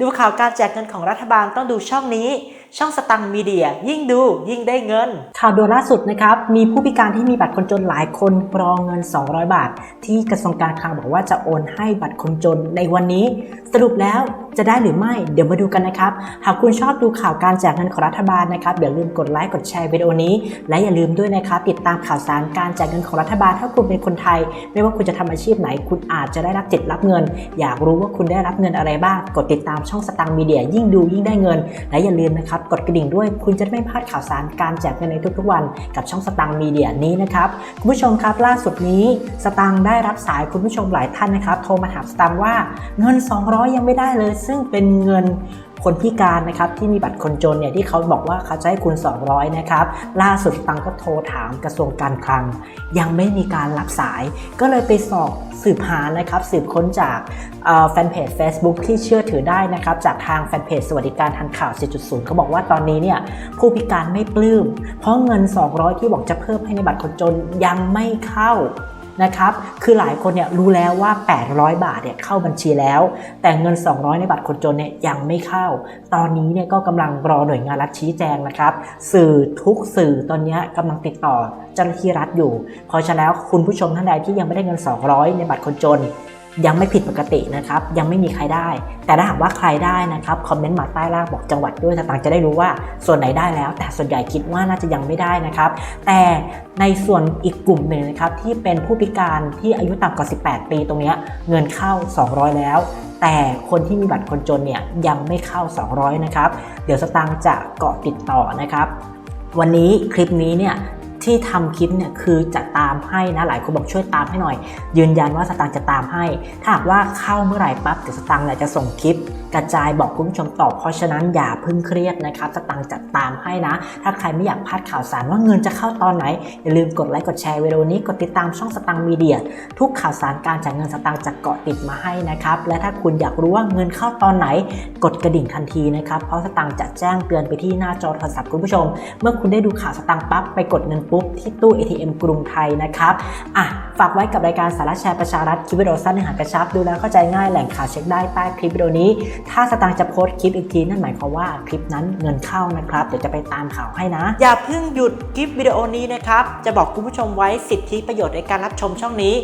ดูข่าวการแจกเงินของรัฐบาลต้องดูช่องนี้ ช่องสตังค์มีเดีย ยิ่งดูยิ่งได้เงิน ข่าวด่วนล่าสุดนะครับ มีผู้พิการที่มีบัตรคนจนหลายคนรอเงิน 200 บาท ที่กระทรวงการคลังบอกว่าจะโอนให้บัตรคนจนในวันนี้ สรุปแล้วจะได้หรือไม่เดี๋ยวมาดูกันนะครับ หากคุณชอบดูข่าวการแจกเงินของรัฐบาลนะครับอย่าลืมกดไลค์กดแชร์วิดีโอนี้ และอย่าลืมด้วยนะครับติดตามข่าวสารการแจกเงินของรัฐบาลถ้าคุณเป็นคนไทย ไม่ว่าคุณจะทำอาชีพไหน คุณอาจจะได้รับจิตรับเงิน อยากรู้ว่าคุณได้รับเงินอะไรบ้าง กดติดตามช่องสตังค์มีเดียยิ่งดูยิ่งได้เงิน และอย่าลืมนะครับกดกระดิ่งด้วยคุณจะไม่พลาดข่าวสารการแจกเงินในทุกๆวัน กับช่องสตังค์มีเดียนี้นะครับคุณผู้ชมครับล่าสุดนี้ สตังค์ได้รับสายคุณผู้ชมหลายท่านนะครับโทรมาถามสตังค์ว่าเงิน 200 ยังไม่ได้เลยซึ่งเป็นเงินคนพิการนะครับที่มีบัตรคนจนเนี่ยที่เขาบอกว่าเขาจะให้คุณ 200 นะครับ ล่าสุดตังก็โทรถามกระทรวงการคลัง ยังไม่มีการรับสาย ก็เลยไปสอบสืบหานะครับ สืบค้นจากแฟนเพจ Facebook ที่เชื่อถือได้นะครับ จากทางแฟนเพจสวัสดิการทันข่าว 4.0 เขาบอกว่าตอนนี้เนี่ยผู้พิการไม่ปลื้มเพราะเงิน 200 ที่บอกจะเพิ่มให้ในบัตรคนจนยังไม่เข้า นะครับคือหลายคนเนี่ยรู้แล้วว่า 800 บาทเนี่ยเข้าบัญชีแล้ว แต่เงิน 200 ในบัตรคนจนเนี่ยยังไม่เข้า ตอนนี้เนี่ยก็กำลังรอหน่วยงานรัฐชี้แจงนะครับ สื่อทุกสื่อตอนนี้กำลังติดต่อเจ้าหน้าที่รัฐอยู่ เพราะฉะนั้นคุณผู้ชมท่านใดที่ยังไม่ได้เงิน 200 ในบัตรคนจน ยังไม่ผิดปกตินะครับ ยังไม่มีใครได้ แต่ถ้าหากว่าใครได้นะครับคอมเมนต์มาใต้ล่างบอกจังหวัดด้วยสตางค์จะได้รู้ว่าส่วนไหนได้แล้ว แต่ส่วนใหญ่คิดว่าน่าจะยังไม่ได้นะครับ แต่ในส่วนอีกกลุ่มหนึ่งนะครับที่เป็นผู้พิการที่อายุต่ำกว่า 18 ปีตรงเนี้ยเงินเข้า 200 แล้ว แต่คนที่มีบัตรคนจนเนี่ยยังไม่เข้า 200 นะครับ เดี๋ยวสตางค์จะเกาะติดต่อนะครับ วันนี้คลิปนี้เนี่ย ที่ทำคลิปเนี่ยคือจะตามให้นะหลายคนบอกช่วยตามให้หน่อย ยืนยันว่าสตางค์จะตามให้ ถ้าหากว่าเข้าเมื่อไหร่ปั๊บเดี๋ยวสตางค์เนี่ยจะส่งคลิป กระจายบอกคุณผู้ชมต่อเพราะฉะนั้นอย่าเพึ่งเครียดนะครับสตางค์จะตามให้นะ ถ้าใครไม่อยากพลาดข่าวสารว่าเงินจะเข้าตอนไหน อย่าลืมกดไลค์กดแชร์วิดีโอนี้กดติดตามช่องสตังค์มีเดีย ทุกข่าวสารการจ่ายเงินสตางค์จะเกาะติดมาให้นะครับและถ้าคุณอยากรู้ว่าเงินเข้าตอนไหน กดกระดิ่งทันทีนะครับเพราะสตางค์จะแจ้งเตือนไปที่หน้าจอโทรศัพท์คุณผู้ชม เมื่อคุณได้ดูข่าวสตางค์ปั๊บไปกดเงินปุ๊บที่ตู้ ATM กรุงไทยนะครับอะฝากไว้กับรายการสาระแชร์ประชารัฐคลิปวิดีโอสั้นเนื้อหากระชับดูแล้วเข้าใจง่ายแหล่งข่าวเช็คได้ใต้คลิปวิดีโอนี้ถ้าสตางค์จะโพสคลิปอีกทีนั่นหมายความว่าคลิปนั้นเงินเข้านะครับ เดี๋ยวจะไปตามข่าวให้นะ อย่าเพิ่งหยุดคลิปวิดีโอนี้นะครับ จะบอกคุณผู้ชมไว้สิทธิประโยชน์ในการรับชมช่องนี้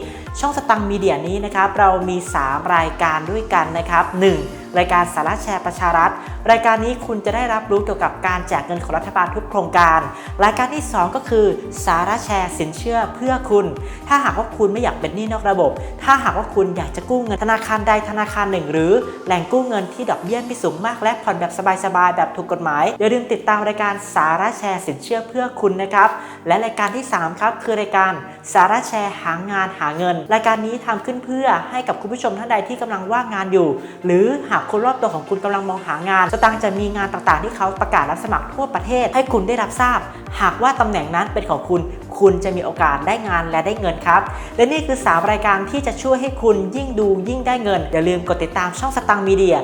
ช่องสตังค์มีเดียนี้นะครับ เรามี 3 รายการด้วยกันนะครับ 1. รายการสาระแชร์ประชารัฐ รายการนี้คุณจะได้รับรู้เกี่ยวกับการแจกเงินของรัฐบาลทุกโครงการ รายการที่ 2 ก็คือ สาระแชร์สินเชื่อเพื่อคุณ ถ้าหากว่าคุณไม่อยากเป็นหนี้นอกระบบ ถ้าหากว่าคุณอยากจะกู้เงินธนาคารใดธนาคารหนึ่ง หรือแหล่งกู้เงินที่ดอกเบี้ยไม่สูงมากและผ่อนแบบสบายๆแบบถูกกฎหมายอย่าลืมติดตามรายการสาระแชร์สินเชื่อเพื่อคุณนะครับและรายการที่ 3 ครับคือรายการสาระแชร์หางานหาเงิน รายการนี้ทำขึ้นเพื่อให้กับคุณผู้ชมท่านใดที่กำลังว่างงานอยู่ หรือหากคนรอบตัวของคุณกำลังมองหางานสตางค์จะมีงานต่างๆ ที่เขาประกาศรับสมัครทั่วประเทศให้คุณได้รับทราบ หากว่าตำแหน่งนั้นเป็นของคุณ คุณจะมีโอกาสได้งานและได้เงินครับ และนี่คือ 3 รายการที่จะช่วยให้คุณยิ่งดูยิ่งได้เงิน อย่าลืมกดติดตามช่องสตังค์มีเดีย